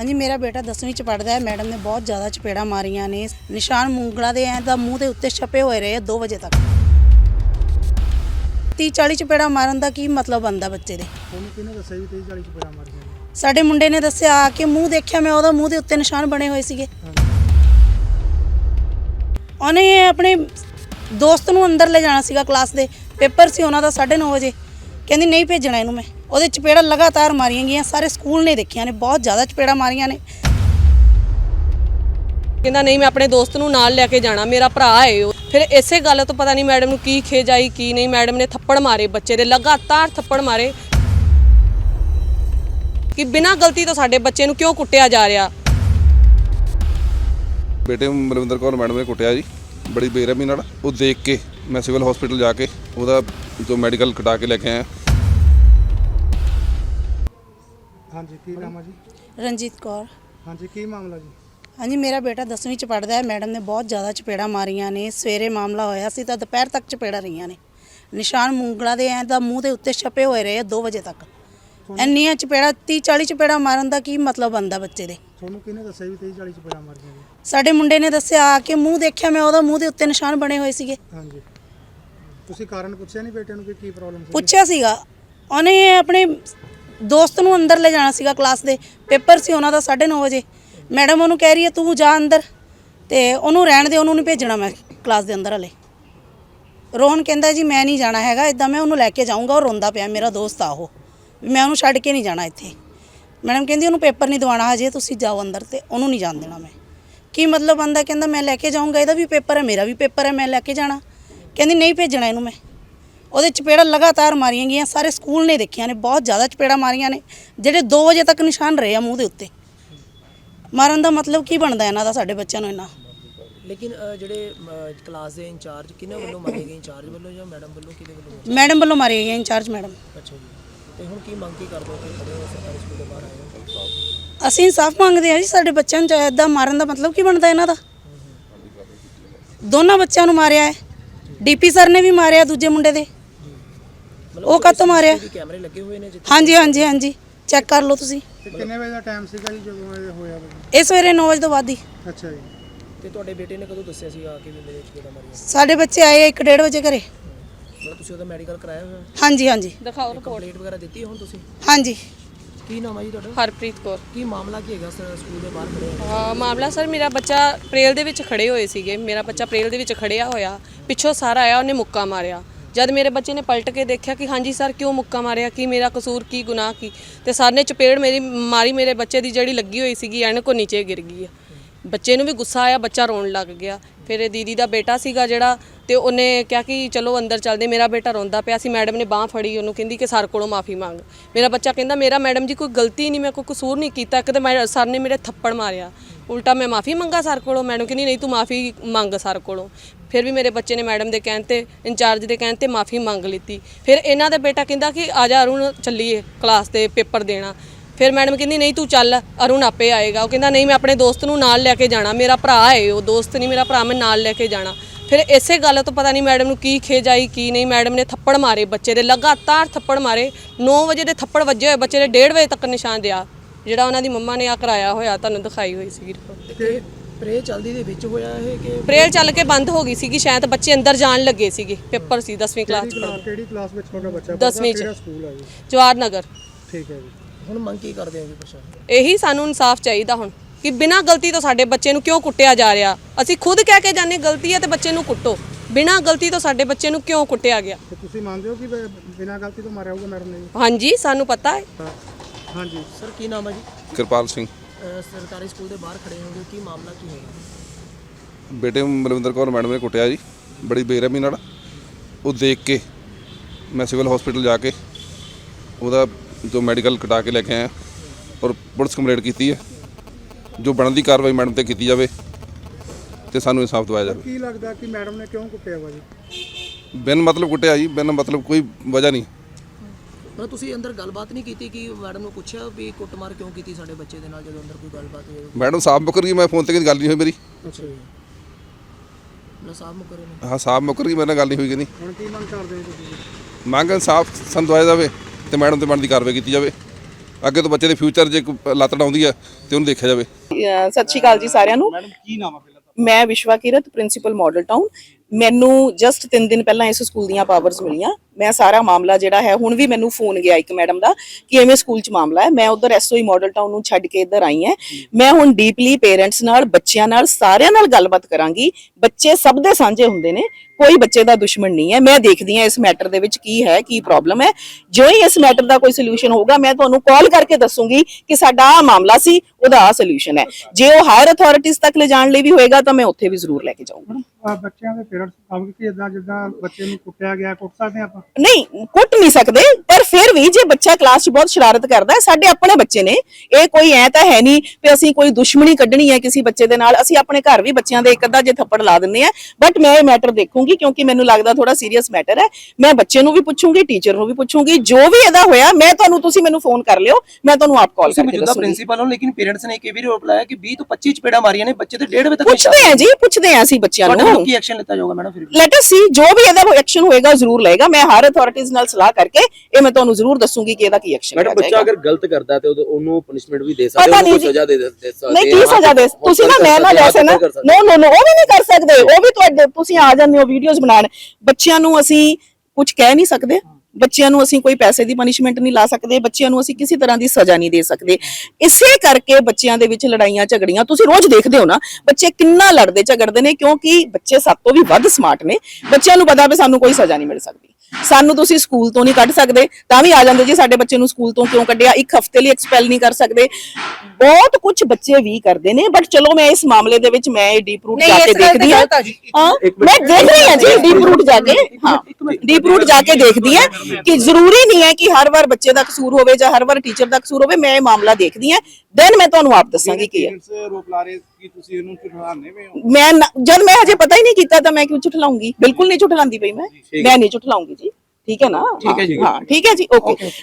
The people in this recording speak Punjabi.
ਹਾਂਜੀ ਮੇਰਾ ਬੇਟਾ 10ਵੀਂ ਚ ਪੜਦਾ ਹੈ। ਮੈਡਮ ਨੇ ਬਹੁਤ ਜ਼ਿਆਦਾ ਚਪੇੜਾ ਮਾਰੀਆਂ ਨੇ। ਨਿਸ਼ਾਨ ਮੂੰਗਲਾ ਦੇ ਐ ਤਾਂ ਮੂੰਹ ਦੇ ਉੱਤੇ ਛਪੇ ਹੋਏ ਰਹੇ 2 ਵਜੇ ਤੱਕ। 30 40 ਚਪੇੜਾ ਮਾਰਨ ਦਾ ਕੀ ਮਤਲਬ ਬੰਦਾ ਬੱਚੇ ਦੇ? ਤੁਹਾਨੂੰ ਕਿਹਨੇ ਦੱਸਿਆ ਵੀ 23 40 ਚਪੇੜਾ ਮਾਰੀਆਂ ਨੇ? ਸਾਡੇ ਮੁੰਡੇ ਨੇ ਦੱਸਿਆ ਆ ਕੇ ਮੂੰਹ ਦੇਖਿਆ ਮੈਂ ਉਹਦਾ ਮੂੰਹ ਦੇ ਉੱਤੇ ਨਿਸ਼ਾਨ ਬਣੇ ਹੋਏ ਸੀਗੇ। ਉਹਨੇ ਆਪਣੇ ਦੋਸਤ ਨੂੰ ਅੰਦਰ ਲੈ ਜਾਣਾ ਸੀਗਾ ਕਲਾਸ ਦੇ। ਪੇਪਰ ਸੀ ਉਹਨਾਂ ਦਾ 9:30 ਵਜੇ। ਕਹਿੰਦੀ ਨਹੀਂ ਭੇਜਣਾ ਇਹਨੂੰ ਮੈਂ। ਉਹਦੇ ਚਪੇੜਾ ਲਗਾਤਾਰ ਮਾਰੀਆਂ ਗਈਆਂ ਸਾਰੇ ਸਕੂਲ ਨੇ ਦੇਖੀਆਂ ਨੇ ਬਹੁਤ ਜ਼ਿਆਦਾ ਚਪੇੜਾ ਮਾਰੀਆਂ ਨੇ। ਕਹਿੰਦਾ ਨਹੀਂ ਮੈਂ ਆਪਣੇ ਦੋਸਤ ਨੂੰ ਨਾਲ ਲੈ ਕੇ ਜਾਣਾ ਮੇਰਾ ਭਰਾ ਹੈ ਉਹ। ਫਿਰ ਇਸੇ ਗੱਲ ਤੋਂ ਪਤਾ ਨਹੀਂ ਮੈਡਮ ਨੂੰ ਕੀ ਖੇਜ ਆਈ ਕੀ ਨਹੀਂ ਮੈਡਮ ਨੇ ਥੱਪੜ ਮਾਰੇ ਬੱਚੇ ਦੇ ਲਗਾਤਾਰ ਥੱਪੜ ਮਾਰੇ। ਕਿ ਬਿਨਾਂ ਗਲਤੀ ਤੋਂ ਸਾਡੇ ਬੱਚੇ ਨੂੰ ਕਿਉਂ ਕੁੱਟਿਆ ਜਾ ਰਿਹਾ? ਬੇਟੇ ਨੂੰ ਮਲਵਿੰਦਰ ਕੌਰ ਮੈਡਮ ਨੇ ਕੁੱਟਿਆ ਜੀ ਬੜੀ ਬੇਰਹਿਮੀ ਨਾਲ। ਉਹ ਦੇਖ ਕੇ ਮੈਂ ਸਿਵਲ ਹਸਪੀਟਲ ਜਾ ਕੇ ਉਹਦਾ ਜੋ ਮੈਡੀਕਲ ਕਟਾ ਕੇ ਲੈ ਕੇ ਆਇਆ ਹਾਂਜੀ ਕੀ ਨਾਮ ਆ ਜੀ? ਰਣਜੀਤ ਕੌਰ। ਹਾਂਜੀ ਕੀ ਮਾਮਲਾ ਜੀ? ਹਾਂਜੀ ਮੇਰਾ ਬੇਟਾ 10ਵੀਂ ਚ ਪੜਦਾ ਹੈ। ਮੈਡਮ ਨੇ ਬਹੁਤ ਜ਼ਿਆਦਾ ਚਪੇੜਾ ਮਾਰੀਆਂ ਨੇ। ਸਵੇਰੇ ਮਾਮਲਾ ਹੋਇਆ ਸੀ ਤਾਂ ਦੁਪਹਿਰ ਤੱਕ ਚਪੇੜਾ ਰਹੀਆਂ ਨੇ। ਨਿਸ਼ਾਨ ਮੂੰਗਲਾ ਦੇ ਐ ਤਾਂ ਮੂੰਹ ਦੇ ਉੱਤੇ ਛਪੇ ਹੋਏ ਰਹੇ 2 ਵਜੇ ਤੱਕ। ਇੰਨੀਆਂ ਚਪੇੜਾ 30 40 ਚਪੇੜਾ ਮਾਰਨ ਦਾ ਕੀ ਮਤਲਬ ਬੰਦਾ ਬੱਚੇ ਦੇ? ਤੁਹਾਨੂੰ ਕਿਹਨੇ ਦੱਸਿਆ ਵੀ 23 40 ਚਪੇੜਾ ਮਾਰੀਆਂ ਨੇ? ਸਾਡੇ ਮੁੰਡੇ ਨੇ ਦੱਸਿਆ ਆ ਕੇ ਮੂੰਹ ਦੇਖਿਆ ਮੈਂ ਉਹਦਾ ਮੂੰਹ ਦੇ ਉੱਤੇ ਨਿਸ਼ਾਨ ਬਣੇ ਹੋਏ ਸੀਗੇ। ਹਾਂਜੀ। ਤੁਸੀਂ ਕਾਰਨ ਪੁੱਛਿਆ ਨਹੀਂ ਬੇਟੇ ਨੂੰ ਕਿ ਕੀ ਪ੍ਰੋਬਲਮ ਸੀ ਪੁੱਛਿਆ ਸੀਗਾ। ਉਹਨੇ ਆਪਣੇ ਦੋਸਤ ਨੂੰ ਅੰਦਰ ਲੈ ਜਾਣਾ ਸੀਗਾ ਕਲਾਸ ਦੇ। ਪੇਪਰ ਸੀ ਉਹਨਾਂ ਦਾ 9:30 ਵਜੇ। ਮੈਡਮ ਉਹਨੂੰ ਕਹਿ ਰਹੀ ਹੈ, ਤੂੰ ਜਾ ਅੰਦਰ। ਤੇ ਉਹਨੂੰ ਰਹਿਣ ਦੇ, ਉਹਨੂੰ ਨਹੀਂ ਭੇਜਣਾ ਮੈਂ ਕਲਾਸ ਦੇ ਅੰਦਰ ਹਲੇ। ਰੋਹਨ ਕਹਿੰਦਾ, ਜੀ, ਮੈਂ ਨਹੀਂ ਜਾਣਾ ਹੈਗਾ। ਇਦਾਂ ਮੈਂ ਉਹਨੂੰ ਲੈ ਕੇ ਜਾਊਂਗਾ, ਉਹ ਰੋਂਦਾ ਪਿਆ, ਮੇਰਾ ਦੋਸਤ ਆ ਉਹ। ਵੀ ਮੈਂ ਉਹਨੂੰ ਛੱਡ ਕੇ ਨਹੀਂ ਜਾਣਾ ਇੱਥੇ। ਮੈਡਮ ਕਹਿੰਦੀ, ਉਹਨੂੰ ਪੇਪਰ ਨਹੀਂ ਦਵਾਉਣਾ ਹਜੇ, ਤੁਸੀਂ ਜਾਓ ਅੰਦਰ ਤੇ ਉਹਨੂੰ ਨਹੀਂ ਜਾਣ ਦੇਣਾ ਮੈਂ। ਕੀ ਮਤਲਬ ਬੰਦਾ ਕਹਿੰਦਾ, ਮੈਂ ਲੈ ਕੇ ਜਾਊਂਗਾ, ਇਹਦਾ ਵੀ ਪੇਪਰ ਹੈ, ਮੇਰਾ ਵੀ ਪੇਪਰ ਹੈ, ਮੈਂ ਲੈ ਕੇ ਜਾਣਾ। ਕਹਿੰਦੀ, ਨਹੀਂ ਭੇਜਣਾ ਇਹਨੂੰ ਮੈਂ। ਉਹਦੇ ਚਪੇੜਾ ਲਗਾਤਾਰ ਮਾਰੀਆਂ ਗਈਆਂ ਸਾਰੇ ਸਕੂਲ ਨੇ ਦੇਖੀਆਂ ਨੇ ਬਹੁਤ ਜ਼ਿਆਦਾ ਚਪੇੜਾ ਮਾਰੀਆਂ ਨੇ ਜਿਹੜੇ 2 ਵਜੇ ਤੱਕ ਨਿਸ਼ਾਨ ਰਹੇ ਆ ਮੂੰਹ ਦੇ ਉੱਤੇ। ਮਾਰਨ ਦਾ ਮਤਲਬ ਕੀ ਬਣਦਾ ਇਹਨਾਂ ਦਾ ਸਾਡੇ ਬੱਚਿਆਂ ਨੂੰ ਇਹਨਾਂ ਲੇਕਿਨ ਅ, ਜਿਹੜੇ ਅ, ਕਲਾਸ ਦੇ ਇੰਚਾਰਜ ਕਿਹਨਾਂ ਵੱਲੋਂ ਮਾਰੇ ਗਏ? ਇੰਚਾਰਜ ਵੱਲੋਂ ਜਾਂ ਮੈਡਮ ਵੱਲੋਂ ਕਿਹਦੇ ਵੱਲੋਂ ਮੈਡਮ ਵੱਲੋਂ ਮਾਰੀਆਂ ਗਈਆਂ ਇੰਚਾਰਜ ਮੈਡਮ। ਅੱਛਾ ਜੀ। ਤੇ ਹੁਣ ਕੀ ਮੰਗ ਕੀ ਕਰਦੇ ਹੋ ਕਿ ਖੜੇ ਹੋ ਸਰਕਾਰੀ ਸਕੂਲ ਦੇ ਬਾਹਰ ਆਏ ਹੋ ਅਸੀਂ ਇਨਸਾਫ ਮੰਗਦੇ ਹਾਂ ਜੀ ਸਾਡੇ ਬੱਚਿਆਂ ਨੂੰ ਇਦਾਂ ਮਾਰਨ ਦਾ ਮਤਲਬ ਕੀ ਬਣਦਾ ਇਹਨਾਂ ਦਾ? ਦੋਨਾਂ ਬੱਚਿਆਂ ਨੂੰ ਮਾਰਿਆ ਹੈ। ਡੀਪੀ ਸਰ ਨੇ ਵੀ ਮਾਰਿਆ ਦੂਜੇ ਮੁੰਡੇ ਦੇ। ਉਹ ਕਾਹਤੋਂ ਮਾਰਿਆ? ਕੈਮਰੇ ਲੱਗੇ ਹੋਏ ਨੇ ਜਿੱਥੇ? ਹਾਂਜੀ ਹਾਂਜੀ ਹਾਂਜੀ। ਚੈੱਕ ਕਰ ਲਓ ਤੁਸੀਂ। ਤੇ ਕਿੰਨੇ ਵਜੇ ਦਾ ਟਾਈਮ ਸੀਗਾ ਜੀ ਜਦੋਂ ਇਹ ਹੋਇਆ ਵਾ? ਇਹ ਸਵੇਰੇ 9 ਵਜੇ ਤੋਂ ਬਾਅਦ ਹੀ। ਅੱਛਾ ਜੀ। ਤੇ ਤੁਹਾਡੇ ਬੇਟੇ ਨੇ ਕਦੋਂ ਦੱਸਿਆ ਸੀਗਾ ਕਿ ਵੀ ਮੇਰੇ ਚਪੇੜਾ ਮਾਰੀਆਂ? ਸਾਡੇ ਬੱਚੇ ਆਏ 1:30 ਵਜੇ ਘਰੇ। ਮਤਲਬ ਤੁਸੀਂ ਉਹਦਾ ਮੈਡੀਕਲ ਕਰਾਇਆ ਹੋਇਆ? ਹਾਂਜੀ ਹਾਂਜੀ। ਦਿਖਾਓ ਰਿਪੋਰਟ ਕੰਪਲੀਟ ਵਗੈਰਾ ਦਿੱਤੀ ਹੁਣ ਤੁਸੀਂ? ਹਾਂਜੀ। ਕੀ ਨਾਮ ਹੈ ਜੀ ਤੁਹਾਡਾ? ਹਰਪ੍ਰੀਤ ਕੌਰ। ਕੀ ਮਾਮਲਾ ਕੀ ਹੈਗਾ ਸਰ ਸਕੂਲ ਦੇ ਬਾਹਰ ਖੜੇ ਹੋ ਹਾਂ, ਮਾਮਲਾ ਸਰ ਮੇਰਾ ਬੱਚਾ ਪ੍ਰੇਲ ਦੇ ਵਿੱਚ ਖੜੇ ਹੋਏ ਸੀਗੇ। ਮੇਰਾ ਬੱਚਾ ਪ੍ਰੇਲ ਦੇ ਵਿੱਚ ਖੜਿਆ ਹੋਇਆ। ਪਿੱਛੋਂ ਸਰ ਆਇਆ ਉਹਨੇ ਮੁੱਕਾ ਮਾਰਿਆ। ਜਦ ਮੇਰੇ ਬੱਚੇ ਨੇ ਪਲਟ ਕੇ ਦੇਖਿਆ ਕਿ ਹਾਂਜੀ ਸਰ, ਕਿਉਂ ਮੁੱਕਾ ਮਾਰਿਆ? ਕੀ ਮੇਰਾ ਕਸੂਰ, ਕੀ ਗੁਨਾਹ ਕੀ? ਤੇ ਸਰ ਨੇ ਚਪੇੜ ਮੇਰੀ, ਮਾਰੀ ਮੇਰੇ ਬੱਚੇ ਦੀ ਜਿਹੜੀ ਲੱਗੀ ਹੋਈ ਸੀਗੀ ਐਨਕ ਉਹ ਨੀਚੇ ਗਿਰ ਗਈ ਆ। ਬੱਚੇ ਨੂੰ ਵੀ ਗੁੱਸਾ ਆਇਆ, ਬੱਚਾ ਰੋਣ ਲੱਗ ਗਿਆ। ਫਿਰ ਇਹ ਦੀਦੀ ਦਾ ਬੇਟਾ ਸੀਗਾ ਜਿਹੜਾ, ਤੇ ਉਹਨੇ ਕਿਹਾ ਕਿ ਚਲੋ ਅੰਦਰ ਚੱਲਦੇ, ਮੇਰਾ ਬੇਟਾ ਰੋਂਦਾ ਪਿਆ ਸੀ, ਮੈਡਮ ਨੇ ਬਾਹ ਫੜੀ, ਉਹਨੂੰ ਕਹਿੰਦੀ ਕਿ ਸਰ ਕੋਲੋਂ ਮਾਫੀ ਮੰਗ। ਮੇਰਾ ਬੱਚਾ ਕਹਿੰਦਾ, ਮੇਰਾ ਮੈਡਮ ਜੀ ਕੋਈ ਗਲਤੀ ਨਹੀਂ, ਮੈਂ ਕੋਈ ਕਸੂਰ ਨਹੀਂ ਕੀਤਾ, ਇੱਕ ਤੇ ਮੈਂ, ਸਰ ਨੇ ਮੇਰੇ ਥੱਪੜ ਮਾਰਿਆ। ਉਲਟਾ ਮੈਂ ਮਾਫੀ ਮੰਗਾ ਸਰ ਕੋਲੋਂ? ਮੈਡਮ ਕਹਿੰਦੀ, ਨਹੀਂ, ਤੂੰ ਮਾਫੀ ਮੰਗ ਸਰ ਕੋਲੋਂ। ਫਿਰ ਵੀ ਮੇਰੇ ਬੱਚੇ ਨੇ ਮੈਡਮ ਦੇ ਕਹਿਣ ਤੇ, ਇੰਚਾਰਜ ਦੇ ਕਹਿਣ ਤੇ ਮਾਫੀ ਮੰਗ ਲਿੱਤੀ। ਫਿਰ ਇਹਨਾਂ ਦਾ ਬੇਟਾ ਕਹਿੰਦਾ ਕਿ ਆ ਜਾ ਅਰੁਣ, ਚੱਲੀਏ ਕਲਾਸ ਤੇ ਪੇਪਰ ਦੇਣਾ। ਫਿਰ ਮੈਡਮ ਕਹਿੰਦੀ, ਨਹੀਂ ਤੂੰ ਚੱਲ, ਅਰੁਣ ਆਪੇ ਆਏਗਾ। ਉਹ ਕਹਿੰਦਾ, ਨਹੀਂ, ਮੈਂ ਆਪਣੇ ਦੋਸਤ ਨੂੰ ਨਾਲ ਲੈ ਕੇ ਜਾਣਾ। ਮੇਰਾ ਭਰਾ ਹੈ ਉਹ, ਦੋਸਤ ਨਹੀਂ, ਮੇਰਾ ਭਰਾ ਮੈਂ ਨਾਲ ਲੈ ਕੇ ਜਾਣਾ। ਫਿਰ ਇਸੇ ਗੱਲ ਤੋਂ ਪਤਾ ਨਹੀਂ ਮੈਡਮ ਨੂੰ ਕੀ ਖੇਜ ਆਈ, ਕੀ ਨਹੀਂ। ਮੈਡਮ ਨੇ ਥੱਪੜ ਮਾਰੇ ਬੱਚੇ ਦੇ, ਲਗਾਤਾਰ ਥੱਪੜ ਮਾਰੇ। 9 ਵਜੇ ਦੇ ਥੱਪੜ ਵੱਜੇ ਹੋਏ ਬੱਚੇ ਦੇ 1:30 ਵਜੇ ਤੱਕ ਨਿਸ਼ਾਨ ਦਿਆ ਜਿਹੜਾ ਉਹਨਾਂ ਦੀ ਮੰਮਾ ਨੇ ਆ ਕਰਾਇਆ ਹੋਇਆ, ਤੁਹਾਨੂੰ ਦਿਖਾਈ ਹੋਈ ਸੀ। report। ਤੇ ਪ੍ਰੇ ਚਲਦੀ ਦੇ ਵਿੱਚ ਹੋਇਆ ਇਹ ਕਿ ਪ੍ਰੇਅਰ ਚੱਲ ਕੇ ਬੰਦ ਹੋ ਗਈ ਸੀਗੀ ਸ਼ਾਇਦ ਬੱਚੇ ਅੰਦਰ ਜਾਣ ਲੱਗੇ ਸੀਗੇ ਪੇਪਰ ਸੀ 10ਵੀਂ ਕਲਾਸ ਚ ਕਿਹੜੀ ਕਲਾਸ ਵਿੱਚ ਤੁਹਾਡਾ ਬੱਚਾ ਦਸਵੀਂ ਚ। ਕਿਹੜਾ ਸਕੂਲ ਹੈ ਜੀ ਜਵਾਹਰ ਨਗਰ ਠੀਕ ਹੈ ਜੀ। ਹੁਣ ਮੰਗ ਕੀ ਕਰਦੇ ਹੋ ਜੀ ਪ੍ਰਸ਼ਾਸਨ? ਇਹੀ ਸਾਨੂੰ ਇਨਸਾਫ ਚਾਹੀਦਾ ਹੁਣ ਕਿ ਬਿਨਾਂ ਗਲਤੀ ਤੋਂ ਸਾਡੇ ਬੱਚੇ ਨੂੰ ਕਿਉਂ ਕੁੱਟਿਆ ਜਾ ਰਿਹਾ? ਅਸੀਂ ਖੁਦ ਕਹਿ ਕੇ ਜਾਂਦੇ ਗਲਤੀ ਹੈ ਤੇ ਬੱਚੇ ਨੂੰ ਕੁੱਟੋ। ਬਿਨਾਂ ਗਲਤੀ ਤੋਂ ਸਾਡੇ ਬੱਚੇ ਨੂੰ ਕਿਉਂ ਕੁੱਟਿਆ ਗਿਆ? ਤੇ ਤੁਸੀਂ ਮੰਨਦੇ ਹੋ ਕਿ ਬ- ਬਿਨਾਂ ਗਲਤੀ ਤੋਂ ਮਾਰਿਆ ਹੋਊਗਾ ਮੈਡਮ ਨੇ? ਜੀ ਹਾਂਜੀ ਸਾਨੂੰ ਪਤਾ ਹੈ। ਹਾਂਜੀ। ਸਰ ਕੀ ਨਾਮ ਹੈ ਜੀ? ਕਿਰਪਾਲ ਸਿੰਘ। ਸਰਕਾਰੀ ਸਕੂਲ ਦੇ ਬਾਹਰ ਖੜੇ ਹੋਗੇ ਕੀ ਮਾਮਲਾ ਕੀ ਹੈਗਾ ਬੇਟੇ ਮਲਵਿੰਦਰ ਕੌਰ ਮੈਡਮ ਨੇ ਕੁੱਟਿਆ ਜੀ ਬੜੀ ਬੇਰਹਿਮੀ ਨਾਲ। ਉਹ ਦੇਖ ਕੇ ਮੈਂ ਸਿਵਲ ਹਸਪੀਟਲ ਜਾ ਕੇ ਉਹਦਾ ਜੋ ਮੈਡੀਕਲ ਕਟਾ ਕੇ ਲੈ ਕੇ ਆਇਆ ਔਰ ਪੁਲਿਸ ਕੰਪਲੇਂਟ ਕੀਤੀ ਹੈ ਜੋ ਬਣਦੀ ਕਾਰਵਾਈ ਮੈਡਮ ਤੇ ਕੀਤੀ ਜਾਵੇ ਤੇ ਸਾਨੂੰ ਇਨਸਾਫ ਦਿਵਾਇਆ ਜਾਵੇ। ਕੀ ਲੱਗਦਾ ਕਿ ਮੈਡਮ ਨੇ ਕਿਉਂ ਕੁੱਟਿਆ ਵਾ ਜੀ? ਬਿਨ ਮਤਲਬ ਕੁੱਟਿਆ ਜੀ ਬਿਨ ਮਤਲਬ ਕੋਈ ਵਜ੍ਹਾ ਨਹੀਂ। ਮਤਲਬ ਤੁਸੀਂ ਅੰਦਰ ਗੱਲਬਾਤ ਨਹੀਂ ਕੀਤੀ ਕਿ ਮੈਡਮ ਨੂੰ ਪੁੱਛਿਆ ਵੀ ਕੁੱਟਮਾਰ ਕਿਉਂ ਕੀਤੀ ਸਾਡੇ ਬੱਚੇ ਦੇ ਨਾਲ ਜਦੋਂ ਅੰਦਰ ਕੋਈ ਗੱਲਬਾਤ ਹੋਈ ਮੈਡਮ ਸਾਫ਼ ਮੁੱਕਰ ਗਈ ਮੈਂ ਫੋਨ ਤੇ ਕਦੀ ਗੱਲ ਨਹੀਂ ਹੋਈ ਮੇਰੀ। ਅੱਛਾ ਜੀ। ਮਤਲਬ ਸਾਹਿਬ ਮੁਕਰੇ ਨੇ? ਹਾਂ ਸਾਫ਼ ਮੁੱਕਰ ਗਈ ਮੇਰੇ ਨਾਲ ਗੱਲ ਨਹੀਂ ਹੋਈ ਕਿ ਨਹੀਂ ਹੁਣ ਕੀ ਮੰਗ ਕਰਦੇ ਹੋ ਤੁਸੀਂ? ਮੰਗ ਇਨਸਾਫ ਸਾਨੂੰ ਦਵਾਇਆ ਜਾਵੇ ਤੇ ਮੈਡਮ ਤੇ ਬਣਦੀ ਕਾਰਵਾਈ ਕੀਤੀ ਜਾਵੇ। ਅੱਗੇ ਤੋਂ ਬੱਚੇ ਦੇ ਫਿਊਚਰ ਜੇ ਕੋਈ ਲੱਤ ਡਾਉਂਦੀ ਆ ਤੇ ਉਹਨੂੰ ਦੇਖਿਆ ਜਾਵੇ। ਅਹ ਸਤਿ ਸ਼੍ਰੀ ਅਕਾਲ ਜੀ ਸਾਰਿਆਂ ਨੂੰ। ਮੈਡਮ ਕੀ ਨਾਮ ਆ ਪਹਿਲਾਂ ਮੈਂ ਵਿਸ਼ਵਾ ਕਿਰਤ ਪ੍ਰਿੰਸੀਪਲ ਮਾਡਲ ਟਾਊਨ। ਮੈਨੂੰ ਜਸਟ 3 ਦਿਨ ਪਹਿਲਾਂ ਇਸ ਸਕੂਲ ਦੀਆਂ ਪਾਵਰਸ ਮਿਲੀਆਂ। ਮੈਂ ਸਾਰਾ ਮਾਮਲਾ ਜਿਹੜਾ ਹੈ, ਹੁਣ ਵੀ ਮੈਨੂੰ ਫੋਨ ਗਿਆ ਇੱਕ ਮੈਡਮ ਦਾ ਕਿ ਐਵੇਂ ਸਕੂਲ 'ਚ ਮਾਮਲਾ ਹੈ। ਮੈਂ ਉਧਰ ਐਸਓਈ ਮਾਡਲ ਟਾਊਨ ਨੂੰ ਛੱਡ ਕੇ ਇੱਧਰ ਆਈ ਹਾਂ। ਮੈਂ ਹੁਣ ਡੀਪਲੀ ਪੇਰੈਂਟਸ ਨਾਲ, ਬੱਚਿਆਂ ਨਾਲ, ਸਾਰਿਆਂ ਨਾਲ ਗੱਲਬਾਤ ਕਰਾਂਗੀ। ਬੱਚੇ ਸਭ ਦੇ ਸਾਂਝੇ ਹੁੰਦੇ ਨੇ। ਕੋਈ ਬੱਚੇ ਦਾ ਦੁਸ਼ਮਣ ਨਹੀਂ ਹੈ। ਮੈਂ ਦੇਖਦੀ ਹਾਂ ਇਸ ਮੈਟਰ ਦੇ ਵਿੱਚ ਕੀ ਹੈ, ਕੀ ਪ੍ਰੋਬਲਮ ਹੈ। ਜੋ ਹੀ ਇਸ ਮੈਟਰ ਦਾ ਕੋਈ ਸੋਲੂਸ਼ਨ ਹੋਊਗਾ, ਮੈਂ ਤੁਹਾਨੂੰ ਕਾਲ ਕਰਕੇ ਦੱਸੂਗੀ ਕਿ ਸਾਡਾ ਆ ਮਾਮਲਾ ਸੀ, ਉਹਦਾ ਆ ਸੋਲੂਸ਼ਨ ਹੈ। ਜੇ ਉਹ ਹਾਇਰ ਅਥਾਰਟੀਜ਼ ਤੱਕ ਲਿਜਾਣ ਲਈ ਵੀ ਹੋਏਗਾ, ਤਾਂ ਮੈਂ ਉੱਥੇ ਵੀ ਜ਼ਰੂਰ ਲੈ ਕੇ ਜਾਊਂਗੀ। ਆਹ ਬੱਚਿਆਂ ਦੇ ਪੇਰੈਂਟਸ ਕੰਮ ਕਿ ਇਦਾਂ ਜਿੱਦਾਂ ਬੱਚੇ ਨੂੰ ਕੁੱਟਿਆ ਗਿਆ ਕੁੱਟ ਸਕਦੇ ਆਪਾਂ? ਨਹੀਂ ਕੁੱਟ ਨਹੀਂ ਸਕਦੇ ਪਰ ਫਿਰ ਵੀ ਜੇ ਬੱਚਾ ਕਲਾਸ 'ਚ ਬਹੁਤ ਸ਼ਰਾਰਤ ਕਰਦਾ ਹੈ ਸਾਡੇ ਆਪਣੇ ਬੱਚੇ ਨੇ। ਇਹ ਕੋਈ ਐ ਤਾਂ ਹੈ ਨਹੀਂ ਕਿ ਅਸੀਂ ਕੋਈ ਦੁਸ਼ਮਣੀ ਕੱਢਣੀ ਹੈ ਕਿਸੇ ਬੱਚੇ ਦੇ ਨਾਲ ਅਸੀਂ ਆਪਣੇ ਘਰ ਵੀ ਬੱਚਿਆਂ ਦੇ ਇੱਕ ਅੱਧਾ ਜੇ ਥੱਪੜ ਲਾ ਦਿੰਦੇ ਆ ਬਟ ਮੈਂ ਇਹ ਮੈਟਰ ਦੇਖੂੰਗੀ ਕਿਉਂਕਿ ਮੈਨੂੰ ਲੱਗਦਾ ਥੋੜਾ ਸੀਰੀਅਸ ਮੈਟਰ ਹੈ। ਮੈਂ ਬੱਚੇ ਨੂੰ ਵੀ ਪੁੱਛੂੰਗੀ ਟੀਚਰ ਨੂੰ ਵੀ ਪੁੱਛੂੰਗੀ ਜੋ ਵੀ ਇਹਦਾ ਹੋਇਆ ਮੈਂ ਤੁਹਾਨੂੰ ਤੁਸੀਂ ਮੈਨੂੰ ਫੋਨ ਕਰ ਲਿਓ ਮੈਂ ਤੁਹਾਨੂੰ ਆਪ ਕਾਲ ਤੁਸੀਂ ਕਰਕੇ ਮੌਜੂਦਾ ਦੱਸੂੰਗੀ। ਪ੍ਰਿੰਸੀਪਲ ਹੋ ਲੇਕਿਨ ਪੇਰੈਂਟਸ ਨੇ ਇੱਕ ਵੀ ਰੋਪ ਲਾਇਆ ਕਿ 20 ਤੋਂ 25 ਚਪੇੜਾ ਮਾਰੀਆਂ ਨੇ ਬੱਚੇ ਤੇ 1.5 ਵਜੇ ਤੱਕ ਪੁੱਛਦੇ ਆ ਜੀ ਪੁੱਛਦੇ ਆ ਅਸੀਂ ਬੱਚਿਆਂ ਤੁਹਾਡੇ ਨੂੰ। ਵੱਲੋਂ ਕੀ ਐਕਸ਼ਨ ਲਿੱਤਾ ਜਾਊਗਾ ਮੈਡਮ ਫਿਰ ਲੈਟ ਅਸ ਸੀ ਜੋ ਵੀ ਇਹਦਾ ਐਕਸ਼ਨ ਹੋਏਗਾ ਜ਼ਰੂਰ ਲਏਗਾ। ਮੈਂ ਹਰ ਅਥਾਰਟੀਜ਼ ਨਾਲ ਸਲਾਹ ਕਰਕੇ ਇਹ ਮੈਂ ਤੁਹਾਨੂੰ ਜ਼ਰੂਰ ਦੱਸੂਗੀ ਕਿ ਇਹਦਾ ਕੀ ਐਕਸ਼ਨ ਮੈਡਮ ਬੱਚਾ ਅਗਰ ਗਲਤ ਕਰਦਾ ਤੇ ਉਹਦੇ- ਉਹਨੂੰ ਪਨਿਸ਼ਮੈਂਟ ਵੀ ਦੇ ਸਕਦੇ ਪਤਾ ਉਹਨੂੰ ਨਹੀਂ ਕੋਈ ਜੀ। ਸਜ਼ਾ ਦੇ ਦੇ ਦੇ ਸਕਦੇ ਨਹੀਂ ਕੀ ਹਾਂ। ਸਜ਼ਾ ਦੇ ਹੱਥ ਤੁਸੀਂ ਨਾ ਮੈਂ ਨਾ ਸਕਦੇ ਹਾਂ, ਜੈਸੇ ਨਾ ਹੱਥ ਕਰ ਸਕਦੇ। ਨੋ ਨੋ ਨੋ ਉਹ ਵੀ ਨਹੀਂ ਕਰ ਸਕਦੇ। ਉਹ ਵੀ ਤੁਹਾਡੇ ਤੁਸੀਂ ਆ ਜਾਂਦੇ ਹੋ ਵੀਡੀਓਜ਼ ਬਣਾਉਣ। ਬੱਚਿਆਂ ਨੂੰ ਅਸੀਂ ਕੁਝ ਕਹਿ ਨਹੀਂ ਸਕਦੇ। ਬੱਚਿਆਂ ਨੂੰ ਅਸੀਂ ਕੋਈ ਪੈਸੇ ਦੀ ਪਨਿਸ਼ਮੈਂਟ ਨਹੀਂ ਲਾ ਸਕਦੇ, ਬੱਚਿਆਂ ਨੂੰ ਅਸੀਂ ਕਿਸੇ ਤਰ੍ਹਾਂ ਦੀ ਸਜ਼ਾ ਨਹੀਂ ਦੇ ਸਕਦੇ। ਇਸੇ ਕਰਕੇ ਬੱਚਿਆਂ ਦੇ ਵਿੱਚ ਲੜਾਈਆਂ ਝਗੜੀਆਂ, ਤੁਸੀਂ ਰੋਜ਼ ਦੇਖਦੇ ਹੋ ਨਾ, ਬੱਚੇ ਕਿੰਨਾ ਲੜਦੇ ਝਗੜਦੇ ਨੇ, ਕਿਉਂਕਿ ਬੱਚੇ ਸਭ ਤੋਂ ਵੀ ਵੱਧ ਸਮਾਰਟ ਨੇ, ਬੱਚਿਆਂ ਨੂੰ ਪਤਾ ਵੀ ਸਾਨੂੰ ਕੋਈ ਸਜ਼ਾ ਨਹੀਂ ਮਿਲ ਸਕਦੀ। ਸਾਨੂੰ ਤੁਸੀਂ ਸਕੂਲ ਤੋਂ ਨਹੀਂ ਕੱਢ ਸਕਦੇ, ਤਾਂ ਵੀ ਆ ਜਾਂਦੇ ਜੀ ਸਾਡੇ ਬੱਚੇ ਨੂੰ ਸਕੂਲ ਤੋਂ ਕਿਉਂ ਕੱਢਿਆ? ਇੱਕ ਹਫ਼ਤੇ ਲਈ ਐਕਸਪੈਲ ਨਹੀਂ ਕਰ ਸਕਦੇ। ਬਹੁਤ ਕੁਝ ਬੱਚੇ ਵੀ ਕਰਦੇ ਨੇ ਬਟ ਚਲੋ ਮੈਂ ਇਸ ਮਾਮਲੇ ਦੇ ਵਿੱਚ ਮੈਂ ਇਹ ਡੀਪ ਰੂਟ ਜਾ ਕੇ ਦੇਖਦੀ ਹਾਂ। ਹਾਂ ਮੈਂ ਦੇਖ ਰਹੀ ਹਾਂ ਜੀ ਡੀਪ ਰੂਟ ਜਾ ਕੇ ਹਾਂ ਡੀਪ ਰੂਟ ਜਾ ਕੇ ਦੇਖਦੀ ਹਾਂ ਕਿ ਜ਼ਰੂਰੀ ਨਹੀਂ ਹੈ ਕਿ ਹਰ ਵਾਰ ਬੱਚੇ ਦਾ ਕਸੂਰ ਹੋਵੇ ਜਾਂ ਹਰ ਵਾਰ ਟੀਚਰ ਦਾ ਕਸੂਰ ਹੋਵੇ ਮੈਂ ਇਹ ਮਾਮਲਾ ਦੇਖਦੀ ਹਾਂ। ਦੈਨ ਮੈਂ ਤੁਹਾਨੂੰ ਆਪ ਦੱਸਾਂਗੀ ਕੀ ਹੈ। ਮੈਂ ਜਦ ਮੈਂ ਹਜੇ ਪਤਾ ਹੀ ਨਹੀਂ ਕੀਤਾ ਤਾਂ ਮੈਂ ਕਿਉਂ ਝੁਠਲਾਉਂਗੀ? ਬਿਲਕੁਲ ਨਹੀਂ ਝੁਠਲਾਉਂਦੀ ਪਈ ਮੈਂ। ਮੈਂ ਨਹੀਂ ਝੁਠਲਾਉਂਗੀ ਜੀ। ਠੀਕ ਹੈ ਨਾ? ਠੀਕ ਹੈ ਜੀ। ਹਾਂ ਠੀਕ ਹੈ ਜੀ ਓਕੇ